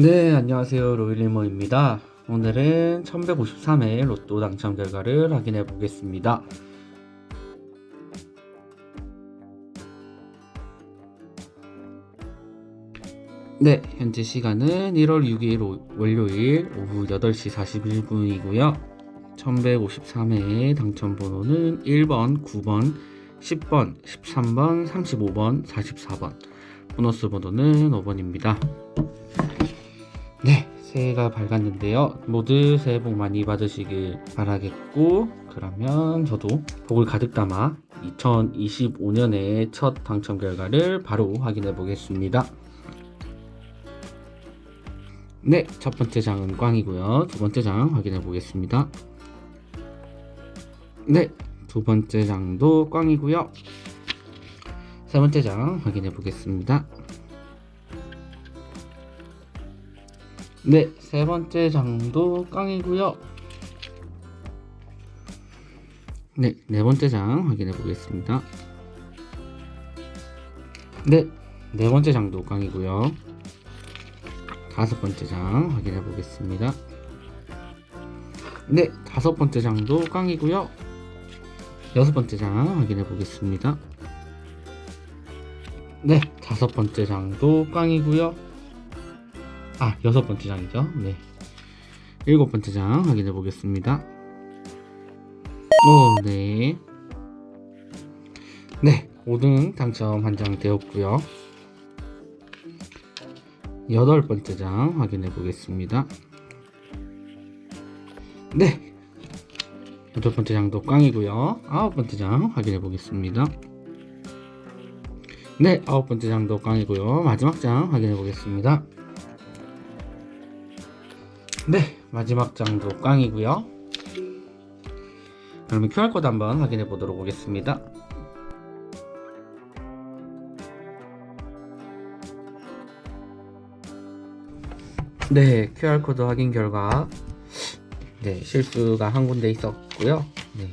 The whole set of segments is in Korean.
네, 안녕하세요. 로일리머입니다. 오늘은 1153회 로또 당첨 결과를 확인해 보겠습니다. 네, 현재 시간은 1월 6일 오- 월요일 오후 8시 41분이고요. 1153회의 당첨 번호는 1번, 9번, 10번, 13번, 35번, 44번. 보너스 번호는 5번입니다. 네, 새해가 밝았는데요. 모두 새해 복 많이 받으시길 바라겠고, 그러면 저도 복을 가득 담아 2025년의 첫 당첨 결과를 바로 확인해 보겠습니다. 네, 첫 번째 장은 꽝이고요. 두 번째 장 확인해 보겠습니다. 네, 두 번째 장도 꽝이고요. 세 번째 장 확인해 보겠습니다. 네, 세 번째 장도 깡이고요. 네, 네 번째 장 확인해 보겠습니다. 네, 네 번째 장도 깡이고요. 다섯 번째 장 확인해 보겠습니다. 네, 다섯 번째 장도 깡이고요. 여섯 번째 장 확인해 보겠습니다. 네, 다섯 번째 장도 깡이고요. 아, 여섯 번째 장이죠. 네. 일곱 번째 장 확인해 보겠습니다. 오, 네. 네, 5등 당첨 한 장 되었고요. 여덟 번째 장 확인해 보겠습니다. 네. 여덟 번째 장도 꽝이고요. 아홉 번째 장 확인해 보겠습니다. 네, 아홉 번째 장도 꽝이고요. 마지막 장 확인해 보겠습니다. 네, 마지막 장도 꽝이고요. 그러면 QR코드 한번 확인해 보도록 하겠습니다. 네, QR코드 확인 결과 네, 실수가 한 군데 있었고요. 네,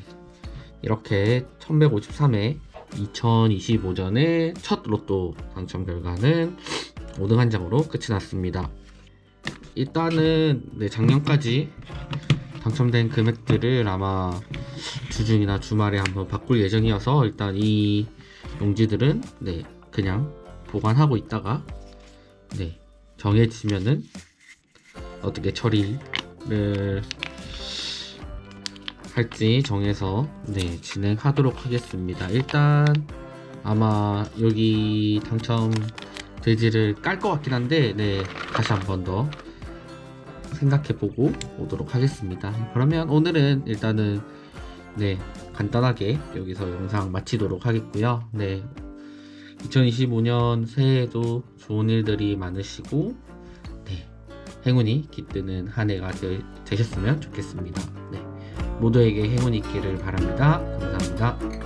이렇게 1153회 2025년의 첫 로또 당첨 결과는 5등 한 장으로 끝이 났습니다. 일단은 네, 작년까지 당첨된 금액들을 아마 주중이나 주말에 한번 바꿀 예정이어서 일단 이 용지들은 네, 그냥 보관하고 있다가 네, 정해지면은 어떻게 처리를 할지 정해서 네, 진행하도록 하겠습니다. 일단 아마 여기 당첨 돼지를 깔 것 같긴 한데 네, 다시 한 번 더 생각해보고 오도록 하겠습니다. 그러면 오늘은 일단은 네 간단하게 여기서 영상 마치도록 하겠고요. 네 2025년 새해에도 좋은 일들이 많으시고 네 행운이 깃드는 한 해가 되, 되셨으면 좋겠습니다. 네 모두에게 행운이 있기를 바랍니다. 감사합니다.